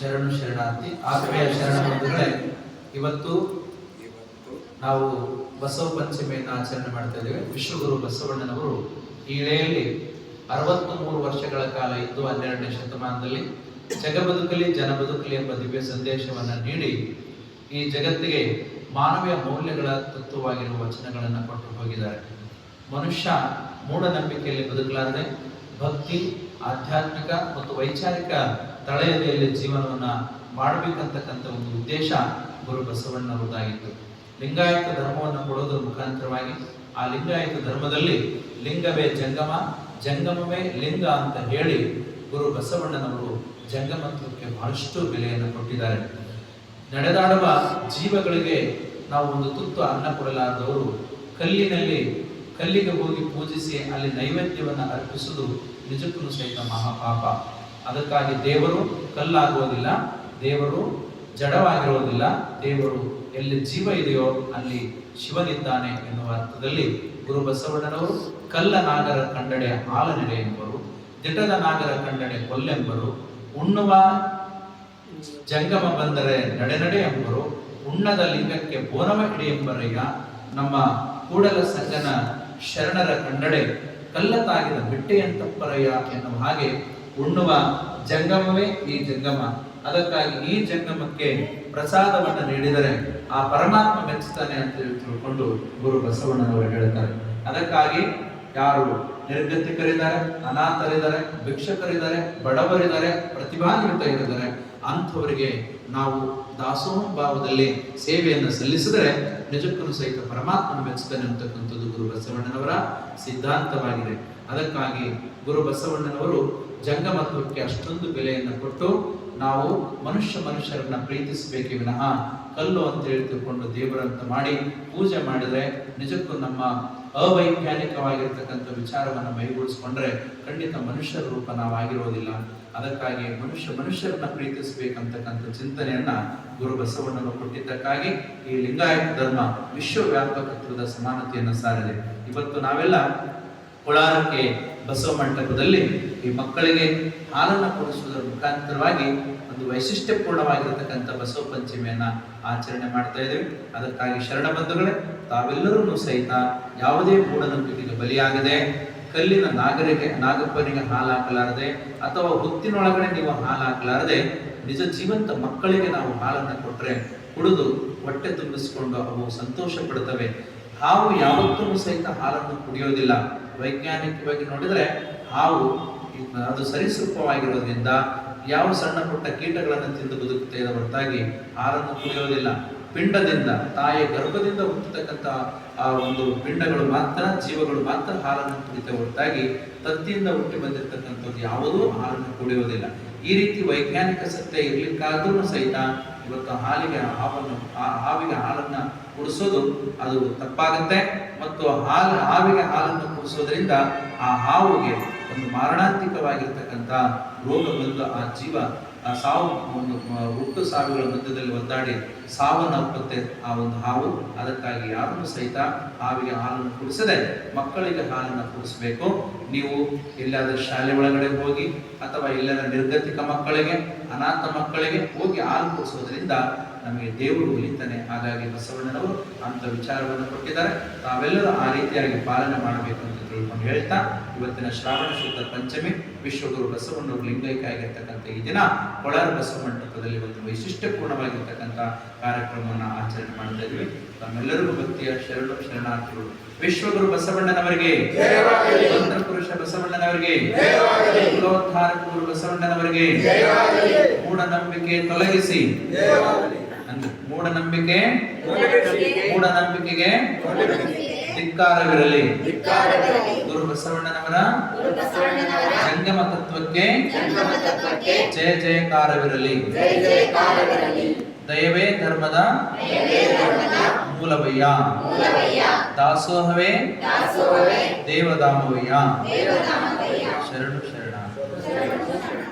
ಶರಣು ಶರಣಾರ್ಥಿ. ಆತ್ಮೀಯ ಶರಣ ಬಂಧುಗಳೇ ಇವತ್ತು ನಾವು ಬಸವ ಪಂಚಮಿಯನ್ನು ಆಚರಣೆ ಮಾಡ್ತಾ ಇದ್ದೇವೆ. ವಿಶ್ವಗುರು ಬಸವಣ್ಣನವರು ಈ ಇಳೆಯಲ್ಲಿ ಅರವತ್ತು ಮೂರು ವರ್ಷಗಳ ಕಾಲ ಇದ್ದು ಹನ್ನೆರಡನೇ ಶತಮಾನದಲ್ಲಿ ಜಗ ಬದುಕಲಿ ಜನ ಬದುಕಲಿ ಎಂಬ ದಿವ್ಯ ಸಂದೇಶವನ್ನು ನೀಡಿ ಈ ಜಗತ್ತಿಗೆ ಮಾನವೀಯ ಮೌಲ್ಯಗಳ ತತ್ವವಾಗಿರುವ ವಚನಗಳನ್ನು ಕೊಟ್ಟು ಹೋಗಿದ್ದಾರೆ. ಮನುಷ್ಯ ಮೂಢನಂಬಿಕೆಯಲ್ಲಿ ಬದುಕಲಾರದೆ ಭಕ್ತಿ, ಆಧ್ಯಾತ್ಮಿಕ ಮತ್ತು ವೈಚಾರಿಕ ತಳೆಯದೆಯಲ್ಲಿ ಜೀವನವನ್ನ ಮಾಡಬೇಕಂತಕ್ಕಂಥ ಒಂದು ಉದ್ದೇಶ ಗುರು ಬಸವಣ್ಣವರದಾಗಿತ್ತು ಲಿಂಗಾಯತ ಧರ್ಮವನ್ನು ಕೊಡೋದ್ರ ಮುಖಾಂತರವಾಗಿ ಆ ಲಿಂಗಾಯತ ಧರ್ಮದಲ್ಲಿ ಲಿಂಗವೇ ಜಂಗಮ, ಜಂಗಮವೇ ಲಿಂಗ ಅಂತ ಹೇಳಿ ಗುರು ಬಸವಣ್ಣನವರು ಜಂಗಮತ್ವಕ್ಕೆ ಬಹಳಷ್ಟು ಬೆಲೆಯನ್ನು ಕೊಟ್ಟಿದ್ದಾರೆ. ನಡೆದಾಡುವ ಜೀವಗಳಿಗೆ ನಾವು ಒಂದು ತುತ್ತು ಅನ್ನ ಕೊಡಲಾರದವರು ಕಲ್ಲಿನಲ್ಲಿ ಕಲ್ಲಿಗೆ ಹೋಗಿ ಪೂಜಿಸಿ ಅಲ್ಲಿ ನೈವೇದ್ಯವನ್ನು ಅರ್ಪಿಸುವುದು ನಿಜಕ್ಕೂ ಸಹಿತ ಮಹಾಪಾಪ. ಅದಕ್ಕಾಗಿ ದೇವರು ಕಲ್ಲಾಗುವುದಿಲ್ಲ, ದೇವರು ಜಡವಾಗಿರುವುದಿಲ್ಲ, ದೇವರು ಎಲ್ಲಿ ಜೀವ ಇದೆಯೋ ಅಲ್ಲಿ ಶಿವನಿದ್ದಾನೆ ಎನ್ನುವ ಅರ್ಥದಲ್ಲಿ ಗುರು ಬಸವಣ್ಣನವರು ಕಲ್ಲ ನಾಗರ ಕಂಡಡೆ ಹಾಲನೆಡೆ ಎಂಬರು, ದಿಟದ ನಾಗರ ಕಂಡಡೆ ಕೊಲ್ಲೆಂಬರು, ಉಣ್ಣುವ ಜಂಗಮ ಬಂದರೆ ನಡೆ ನಡೆ ಎಂಬರು, ಉಣ್ಣದ ಲಿಂಗಕ್ಕೆ ಬೋನವ ಹಿಡಿ ಎಂಬರೀಗ ನಮ್ಮ ಕೂಡಲ ಸಂಗನ ಶರಣರ ಕಂಡಡೆ ಕಲ್ಲ ಅಂತ ಬಿಟ್ಟೆಯಂತಪ್ಪರಯ್ಯ ಎನ್ನುವ ಹಾಗೆ ಉಣ್ಣುವ ಜಂಗಮವೇ ಈ ಜಂಗಮ. ಅದಕ್ಕಾಗಿ ಈ ಜಂಗಮಕ್ಕೆ ಪ್ರಸಾದವನ್ನು ನೀಡಿದರೆ ಆ ಪರಮಾತ್ಮ ಮೆಚ್ಚುತ್ತಾನೆ ಅಂತ ತಿಳ್ಕೊಂಡು ಗುರು ಬಸವಣ್ಣನವರು ಹೇಳುತ್ತಾರೆ. ಅದಕ್ಕಾಗಿ ಯಾರು ನಿರ್ಗತಿಕರಿದ್ದಾರೆ, ಅನಾಥರಿದ್ದಾರೆ, ಭಿಕ್ಷಕರಿದ್ದಾರೆ, ಬಡವರಿದ್ದಾರೆ ಪ್ರತಿಭಾನ್ವಿತರಿದ್ದಾರೆ ಅಂಥವರಿಗೆ ನಾವು ದಾಸೋಹ ಭಾವದಲ್ಲಿ ಸೇವೆಯನ್ನು ಸಲ್ಲಿಸಿದರೆ ನಿಜಕ್ಕೂ ಸಹಿತ ಪರಮಾತ್ಮನ ಮೆಚ್ಚುತ್ತಾನೆ ಅಂತಕ್ಕಂಥದ್ದು ಗುರು ಬಸವಣ್ಣನವರ ಸಿದ್ಧಾಂತವಾಗಿದೆ. ಅದಕ್ಕಾಗಿ ಗುರು ಬಸವಣ್ಣನವರು ಜಂಗಮತ್ವಕ್ಕೆ ಅಷ್ಟೊಂದು ಬೆಲೆಯನ್ನು ಕೊಟ್ಟು ನಾವು ಮನುಷ್ಯ ಮನುಷ್ಯರನ್ನ ಪ್ರೀತಿಸಬೇಕೆ ವಿನಃ ಕಲ್ಲು ಅಂತ ಹೇಳಿ ದೇವರಂತ ಮಾಡಿ ಪೂಜೆ ಮಾಡಿದ್ರೆ ನಿಜಕ್ಕೂ ನಮ್ಮ ಅವೈಜ್ಞಾನಿಕವಾಗಿರ್ತಕ್ಕಂಥ ವಿಚಾರವನ್ನು ಮೈಗೂಡಿಸ್ಕೊಂಡ್ರೆ ಖಂಡಿತ ಮನುಷ್ಯರ ರೂಪ ನಾವಾಗಿರೋದಿಲ್ಲ ಅದಕ್ಕಾಗಿ ಮನುಷ್ಯ ಮನುಷ್ಯರನ್ನ ಪ್ರೀತಿಸಬೇಕಂತಕ್ಕಂಥ ಚಿಂತನೆಯನ್ನ ಗುರು ಬಸವಣ್ಣನು ಕೊಟ್ಟಿದ್ದಕ್ಕಾಗಿ ಈ ಲಿಂಗಾಯತ ಧರ್ಮ ವಿಶ್ವವ್ಯಾಪಕತ್ವದ ಸಮಾನತೆಯನ್ನು ಸಾರಿದೆ ಇವತ್ತು ನಾವೆಲ್ಲ ಕೋಲಾರಕ್ಕೆ ಬಸವ ಮಂಟಪದಲ್ಲಿ ಈ ಮಕ್ಕಳಿಗೆ ಹಾಲನ್ನು ಕೊಡಿಸುವುದರ ಮುಖಾಂತರವಾಗಿ ಒಂದು ವೈಶಿಷ್ಟ್ಯಪೂರ್ಣವಾಗಿರತಕ್ಕಂಥ ಬಸವ ಪಂಚಮಿಯನ್ನ ಆಚರಣೆ ಮಾಡ್ತಾ ಇದ್ದೇವೆ. ಅದಕ್ಕಾಗಿ ಶರಣ ಬಂಧುಗಳೇ ತಾವೆಲ್ಲರೂ ಸಹಿತ ಯಾವುದೇ ಮೂಢನಂಬಿಕೆಗೆ ಬಲಿಯಾಗದೆ, ಕಲ್ಲಿನ ನಾಗರಿಗೆ ನಾಗಪ್ಪನಿಗೆ ಹಾಲು ಹಾಕಲಾರದೆ ಅಥವಾ ಹುತ್ತಿನೊಳಗಡೆ ನೀವು ಹಾಲು ಹಾಕಲಾರದೆ ನಿಜ ಜೀವಂತ ಮಕ್ಕಳಿಗೆ ನಾವು ಹಾಲನ್ನು ಕೊಟ್ಟರೆ ಕುಡಿದು ಹೊಟ್ಟೆ ತುಂಬಿಸಿಕೊಂಡು ಅವು ಸಂತೋಷ ಪಡ್ತವೆ ಹಾವು ಯಾವತ್ತೂ ಸಹಿತ ಹಾಲನ್ನು ಕುಡಿಯೋದಿಲ್ಲ. ವೈಜ್ಞಾನಿಕವಾಗಿ ನೋಡಿದರೆ ಹಾವು ಅದು ಸರಿಸೂಪವಾಗಿರೋದ್ರಿಂದ ಯಾವ ಸಣ್ಣ ಪುಟ್ಟ ಕೀಟಗಳನ್ನು ತಿಂದು ಬದುಕುತ್ತೆ ಹೊರತಾಗಿ ಹಾಲನ್ನು ಕುಡಿಯೋದಿಲ್ಲ. ಪಿಂಡದಿಂದ ತಾಯಿಯ ಗರ್ಭದಿಂದ ಹುಟ್ಟತಕ್ಕಂಥ ಆ ಒಂದು ಪಿಂಡಗಳು ಮಾತ್ರ, ಜೀವಗಳು ಮಾತ್ರ ಹಾಲನ್ನು ಕುಡಿತ ಹೊರತಾಗಿ ತತ್ತಿಯಿಂದ ಹುಟ್ಟಿ ಬಂದಿರತಕ್ಕಂಥದ್ದು ಯಾವುದೂ ಹಾಲನ್ನು ಕುಡಿಯೋದಿಲ್ಲ. ಈ ರೀತಿ ವೈಜ್ಞಾನಿಕ ಸತ್ಯ ಇರ್ಲಿಕ್ಕಾದ್ರೂ ಸಹಿತ ಇವತ್ತು ಹಾಲಿಗೆ ಹಾವನ್ನು ಹಾವಿಗೆ ಹಾಲನ್ನು ಕುಡಿಸೋದು ಅದು ತಪ್ಪಾಗುತ್ತೆ. ಮತ್ತು ಹಾಲು, ಹಾವಿಗೆ ಹಾಲನ್ನು ಕುಡಿಸೋದ್ರಿಂದ ಆ ಹಾವುಗೆ ಒಂದು ಮಾರಣಾಂತಿಕವಾಗಿರ್ತಕ್ಕಂಥ ರೋಗ ಬಂದು ಆ ಜೀವ, ಆ ಸಾವು ಒಂದು ಹುಟ್ಟು ಸಾವಿಗಳ ಮಧ್ಯದಲ್ಲಿ ಒದ್ದಾಡಿ ಸಾವನ್ನಪ್ಪುತ್ತೆ ಆ ಒಂದು ಹಾವು. ಅದಕ್ಕಾಗಿ ಯಾರನ್ನು ಸಹಿತ ಹಾವಿಗೆ ಹಾಲನ್ನು ಕುಡಿಸದೆ ಮಕ್ಕಳಿಗೆ ಹಾಲನ್ನು ಕುಡಿಸಬೇಕು. ನೀವು ಎಲ್ಲಾದ್ರೂ ಶಾಲೆ ಒಳಗಡೆ ಹೋಗಿ ಅಥವಾ ಎಲ್ಲರ ನಿರ್ಗತಿಕ ಮಕ್ಕಳಿಗೆ ಅನಾಥ ಮಕ್ಕಳಿಗೆ ಹೋಗಿ ಹಾಲು ಕೊಡಿಸೋದ್ರಿಂದ ನಮಗೆ ದೇವರು ಉಳಿತಾನೆ ಹಾಗಾಗಿ ಬಸವಣ್ಣನವರು ಅಂತ ವಿಚಾರವನ್ನು ಕೊಟ್ಟಿದ್ದಾರೆ ತಾವೆಲ್ಲರೂ ಆ ರೀತಿಯಾಗಿ ಪಾಲನೆ ಮಾಡಬೇಕು ಅಂತ ತಿಳ್ಕೊಂಡು ಹೇಳ್ತಾ ಇವತ್ತಿನ ಶ್ರಾವಣ ಶುದ್ಧ ಪಂಚಮಿ ವಿಶ್ವಗುರು ಬಸವಣ್ಣವರು ಲಿಂಗೈಕ ಆಗಿರ್ತಕ್ಕಂಥ ಈ ದಿನ ಕೊಳಾರ ಬಸವ ಮಂಟಪದಲ್ಲಿ ಒಂದು ವೈಶಿಷ್ಟ್ಯಪೂರ್ಣವಾಗಿರ್ತಕ್ಕಂಥ ಕಾರ್ಯಕ್ರಮವನ್ನು ಆಚರಣೆ ಮಾಡ್ತಾ ಇದ್ವಿ ತಮ್ಮೆಲ್ಲರಿಗೂ ಭಕ್ತಿಯ ಶರಣ ಶರಣಾರ್ಥಿಗಳು ವಿಶ್ವಗುರು ಬಸವಣ್ಣನವರಿಗೆ ಪುರುಷ ಬಸವಣ್ಣನವರಿಗೆ. ಕುಲೋದ್ಧಾರಕ ಗುರು ಬಸವಣ್ಣನವರಿಗೆ. ಮೂಢನಂಬಿಕೆ ತೊಲಗಿಸಿ. ಮೂಢನಂಬಿಕೆ ಮೂಢನಂಬಿಕೆ. ಮೂಢನಂಬಿಕೆಗೆ ಮೂಢನಂಬಿಕೆ. ಧಿಕ್ಕಾರವಿರಲಿ. ಗುರು ಬಸವಣ್ಣನವರ ಸಂಗಮ ಜಂಗಮ ತತ್ವಕ್ಕೆ ಜಯ ಜಯಕಾರವಿರಲಿ. ಜಯ ಜಯಕಾರವಿರಲಿ. ದಯವೇ ಧರ್ಮದ ಮೂಲವಯ್ಯ. ದಾಸೋಹವೇ ದೇವದಾಮವಯ್ಯ. ಶರಣು ಶರಣು.